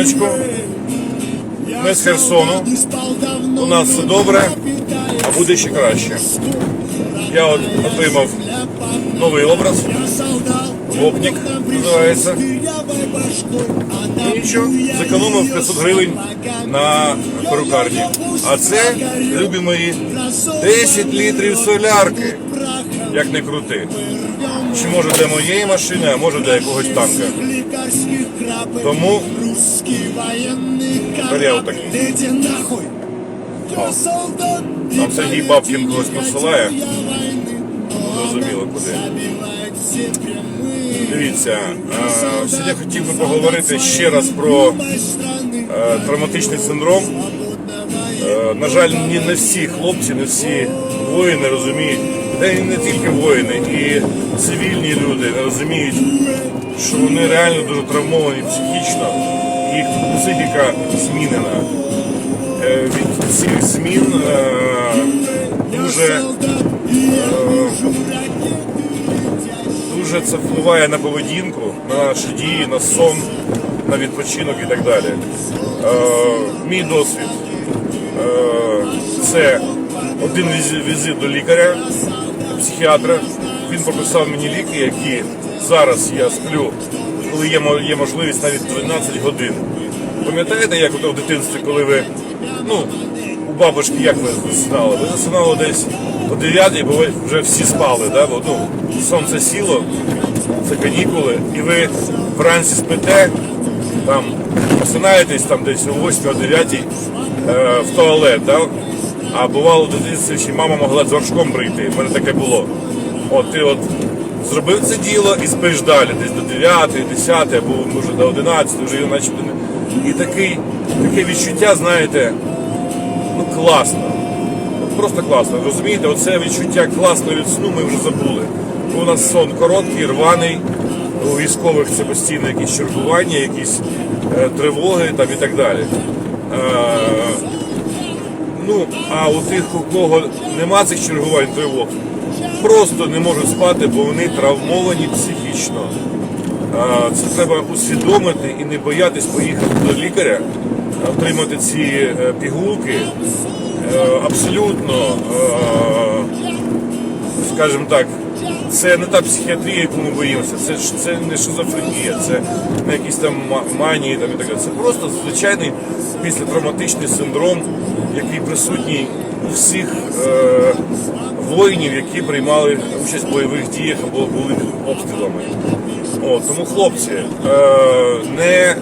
раночку. Ми з Херсону. У нас все добре, а буде ще краще. Я от отримав новий образ. Гопнік називається. І зекономив 500 гривень на перукарні. А це, любі мої, 10 літрів солярки. Як не крути. Чи може для моєї машини, а може для якогось танка. Тому я отакий. Там Сергій Бабкін когось посилає. зрозуміло куди. Дивіться, сьогодні хотів би поговорити ще раз про е, травматичний синдром. Е, На жаль, не всі хлопці, не всі воїни розуміють, й не тільки воїни, і цивільні люди розуміють, що вони реально дуже травмовані психічно, їх психіка змінена. Е, Від цих змін е, дуже дуже це впливає на поведінку, на наші дії, на сон, на відпочинок і так далі. Е, мій досвід е, це один візит, до лікаря, психіатра. Він прописав мені ліки, які зараз я сплю, коли є, є можливість навіть 12 годин. Пам'ятаєте, як в дитинстві, коли ви ну, у бабушки, як ви засинали? Ви засинали десь о 9, бо ви вже всі спали, да? бо ну, сонце сіло, це канікули, і ви вранці спите, там просинаєтесь там десь о 8 о 9 е, в туалет, да? А бувало в дитинстві, що мама могла з прийти. У мене таке було. От ти от зробив це діло і спиш далі, десь до 9, 10, або може до 11, вже начебто не. І такий, таке відчуття, знаєте, ну класно. Просто класно. Розумієте, оце відчуття класно від сну ми вже забули. Бо у нас сон короткий, рваний, у військових це постійно якісь чергування, якісь е, тривоги там і так далі. Е, ну, а у тих, у кого нема цих чергувань тривог, просто не можуть спати, бо вони травмовані психічно. Це треба усвідомити і не боятись поїхати до лікаря, отримати ці е, пігулки. Е, Абсолютно, е, скажімо так, це не та психіатрія, яку ми боїмося. Це це не шизофренія, це не якісь там манії там і так далі. Це просто звичайний післятравматичний синдром, який присутній у всіх е, воїнів, які приймали участь в бойових діях або були обстрілами. О, тому, хлопці, е, не, е,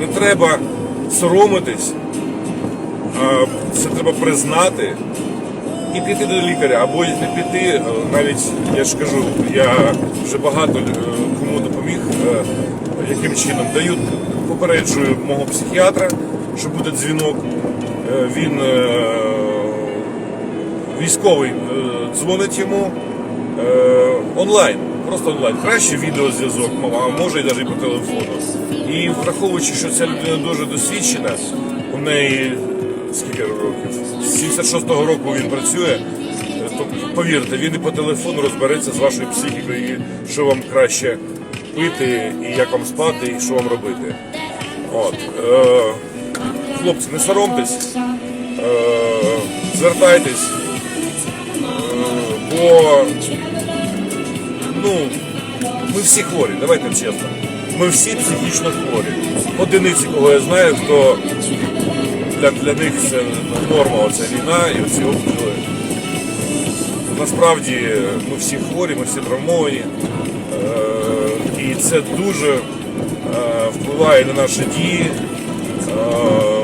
не треба соромитись, а це треба признати і піти до лікаря, або не піти, е, навіть я ж кажу, я вже багато е, кому допоміг, е, яким чином даю, попереджую мого психіатра, що буде дзвінок. Він військовий дзвонить йому онлайн, просто онлайн. Краще відеозв'язок, а може і навіть по телефону. І враховуючи, що ця людина дуже досвідчена, у неї скільки років? З 76-го року він працює. То повірте, він і по телефону розбереться з вашою психікою, що вам краще пити, і як вам спати, і що вам робити. От. Е, хлопці, не соромтесь, е, звертайтесь, е, бо ну, ми всі хворі, давайте чесно. Ми всі психічно хворі. Одиниці, кого я знаю, хто для, для них це норма, оця війна і оці обстріли. Насправді ми всі хворі, ми всі травмовані. Е, і це дуже е, впливає на наші дії. Е,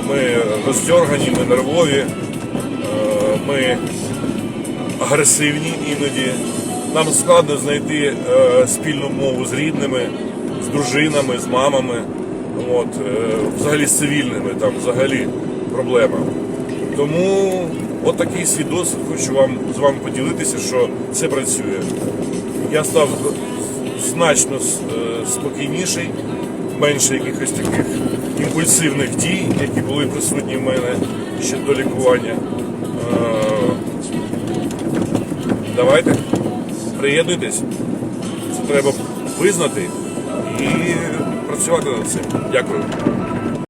ми роздергані, ми нервові, ми агресивні іноді. Нам складно знайти спільну мову з рідними, з дружинами, з мамами, от, взагалі з цивільними, там взагалі проблема. Тому от такий свій досвід хочу вам з вами поділитися, що це працює. Я став значно е, спокійніший, менше якихось таких імпульсивних дій, які були присутні в мене ще до лікування. Е, Давайте, приєднуйтесь. треба визнати і працювати над цим. Дякую.